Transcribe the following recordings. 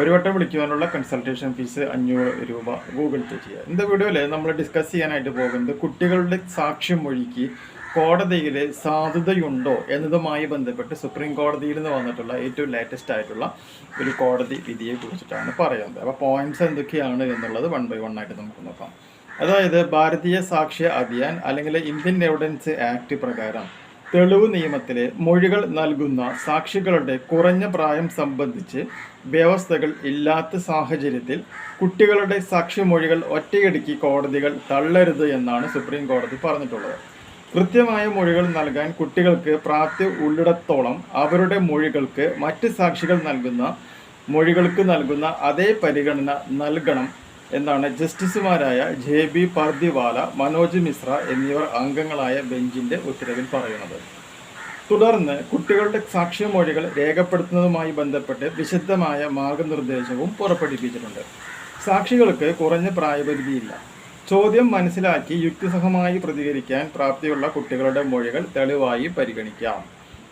ഒരു വട്ടം വിളിക്കുവാനുള്ള consultation fees അഞ്ഞൂറ് രൂപ ഗൂഗിൾ പേ ചെയ്യുക ഇന്ന് വീഡിയോയിൽ നമ്മൾ ഡിസ്കസ് ചെയ്യാനായിട്ട് പോകുന്നത് കുട്ടികളുടെ സാക്ഷ്യം മൊഴിക്ക് കോടതിയിൽ സാധുതയുണ്ടോ എന്നതുമായി ബന്ധപ്പെട്ട് സുപ്രീം കോടതിയിൽ നിന്ന് വന്നിട്ടുള്ള ഏറ്റവും ലേറ്റസ്റ്റ് ആയിട്ടുള്ള ഒരു കോടതി വിധിയെ കുറിച്ചിട്ടാണ് പറയുന്നത്. അപ്പോൾ പോയിന്റ്സ് എന്തൊക്കെയാണ് എന്നുള്ളത് വൺ ബൈ വൺ ആയിട്ട് നമുക്ക് നോക്കാം. അതായത് ഭാരതീയ സാക്ഷ്യ അഭിയാൻ അല്ലെങ്കിൽ ഇന്ത്യൻ എവിഡൻസ് ആക്ട് പ്രകാരം തെളിവ് നിയമത്തിലെ മൊഴികൾ നൽകുന്ന സാക്ഷികളുടെ കുറഞ്ഞ പ്രായം സംബന്ധിച്ച് വ്യവസ്ഥകൾ ഇല്ലാത്ത സാഹചര്യത്തിൽ കുട്ടികളുടെ സാക്ഷിമൊഴികൾ ഒറ്റയടിക്ക് കോടതികൾ തള്ളരുത് എന്നാണ് സുപ്രീം കോടതി പറഞ്ഞിട്ടുള്ളത്. കൃത്യമായ മൊഴികൾ നൽകാൻ കുട്ടികൾക്ക് പ്രാപ്തി ഉള്ളിടത്തോളം അവരുടെ മൊഴികൾക്ക് മറ്റ് സാക്ഷികൾ നൽകുന്ന മൊഴികൾക്ക് നൽകുന്ന അതേ പരിഗണന നൽകണം എന്നാണ് ജസ്റ്റിസുമാരായ ജെ ബി പർദിവാല മനോജ് മിശ്ര എന്നിവർ അംഗങ്ങളായ ബെഞ്ചിന്റെ ഉത്തരവിൽ പറയുന്നത്. തുടർന്ന് കുട്ടികളുടെ സാക്ഷ്യമൊഴികൾ രേഖപ്പെടുത്തുന്നതുമായി ബന്ധപ്പെട്ട് വിശദമായ മാർഗനിർദ്ദേശവും പുറപ്പെടുവിച്ചിട്ടുണ്ട്. സാക്ഷികൾക്ക് കുറഞ്ഞ പ്രായപരിധിയില്ല. ചോദ്യം മനസ്സിലാക്കി യുക്തിസഹമായി പ്രതികരിക്കാൻ പ്രാപ്തിയുള്ള കുട്ടികളുടെ മൊഴികൾ തെളിവായി പരിഗണിക്കാം.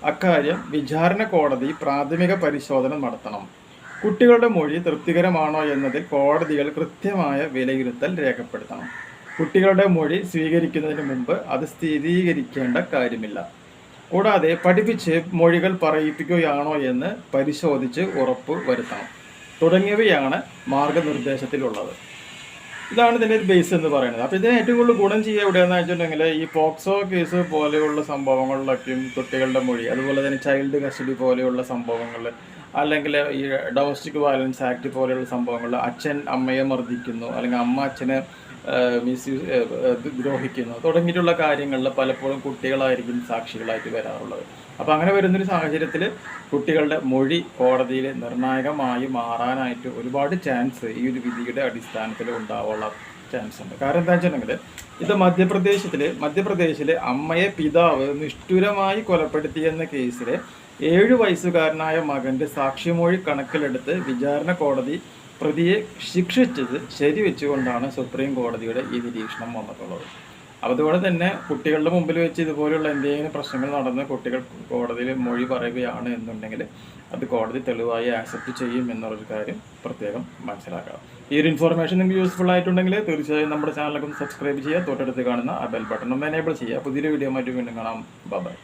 അക്കാര്യം വിചാരണ കോടതി പ്രാഥമിക പരിശോധന നടത്തണം. കുട്ടികളുടെ മൊഴി തൃപ്തികരമാണോ എന്നതിൽ കോടതികൾ കൃത്യമായ വിലയിരുത്തൽ രേഖപ്പെടുത്തണം. കുട്ടികളുടെ മൊഴി സ്വീകരിക്കുന്നതിന് മുമ്പ് അത് സ്ഥിരീകരിക്കേണ്ട കാര്യമില്ല. കൂടാതെ പഠിപ്പിച്ച് മൊഴികൾ പറയിപ്പിക്കുകയാണോ എന്ന് പരിശോധിച്ച് ഉറപ്പ് വരുത്തണം. തുടങ്ങിയവയാണ് മാർഗനിർദ്ദേശത്തിലുള്ളത്. ഇതാണ് ഇതിന്റെ ഒരു ബേസ് എന്ന് പറയുന്നത്. അപ്പോൾ ഇതിന് ഏറ്റവും കൂടുതൽ ഗുണം ചെയ്യുക എവിടെയാണെന്ന് വെച്ചിട്ടുണ്ടെങ്കിൽ ഈ പോക്സോ കേസ് പോലെയുള്ള സംഭവങ്ങളിലൊക്കെയും കുട്ടികളുടെ മൊഴി അതുപോലെ തന്നെ ചൈൽഡ് കസ്റ്റഡി പോലെയുള്ള സംഭവങ്ങൾ അല്ലെങ്കിൽ ഈ ഡൊമസ്റ്റിക് വയലൻസ് ആക്ട് പോലെയുള്ള സംഭവങ്ങൾ അച്ഛൻ അമ്മയെ മർദ്ദിക്കുന്നു അല്ലെങ്കിൽ അമ്മ അച്ഛനെ മിസ് ദ്രോഹിക്കുന്നു തുടങ്ങിയിട്ടുള്ള കാര്യങ്ങളിൽ പലപ്പോഴും കുട്ടികളായിരിക്കും സാക്ഷികളായിട്ട് വരാറുള്ളത്. അപ്പോൾ അങ്ങനെ വരുന്നൊരു സാഹചര്യത്തിൽ കുട്ടികളുടെ മൊഴി കോടതിയിൽ നിർണായകമായി മാറാനായിട്ട് ഒരുപാട് ചാൻസ് ഈ ഒരു വിധിയുടെ അടിസ്ഥാനത്തിൽ ഉണ്ടാവാനുള്ള ചാൻസ് ഉണ്ട്. കാരണം എന്താ വെച്ചിട്ടുണ്ടെങ്കിൽ ഇത് മധ്യപ്രദേശിൽ മധ്യപ്രദേശിൽ അമ്മയെ പിതാവ് നിഷ്ഠുരമായി കൊലപ്പെടുത്തിയെന്ന കേസിൽ ഏഴു വയസ്സുകാരനായ മകന്റെ സാക്ഷിമൊഴി കണക്കിലെടുത്ത് വിചാരണ കോടതി പ്രതിയെ ശിക്ഷിച്ചത് ശരിവെച്ചുകൊണ്ടാണ് സുപ്രീം കോടതിയുടെ ഈ നിരീക്ഷണം വന്നിട്ടുള്ളത്. അതുപോലെ തന്നെ കുട്ടികളുടെ മുമ്പിൽ വെച്ച് ഇതുപോലെയുള്ള എന്തെങ്കിലും പ്രശ്നങ്ങൾ നടന്ന് കുട്ടികൾ കോടതിയിൽ മൊഴി പറയുകയാണ് എന്നുണ്ടെങ്കിൽ അത് കോടതി തെളിവായി ആക്സെപ്റ്റ് ചെയ്യും എന്നുള്ളൊരു കാര്യം പ്രത്യേകം മനസ്സിലാക്കാം ഈ ഒരു ഇൻഫോർമേഷൻ നിങ്ങൾക്ക് യൂസ്ഫുൾ ആയിട്ടുണ്ടെങ്കിൽ തീർച്ചയായും നമ്മുടെ ചാനലൊക്കെ സബ്സ്ക്രൈബ് ചെയ്യുക. തൊട്ടടുത്ത് കാണുന്ന ആ ബെൽ ബട്ടണും എനേബിൾ ചെയ്യുക. പുതിയൊരു വീഡിയോ ആയിട്ട് വീണ്ടും കാണാം. ബൈ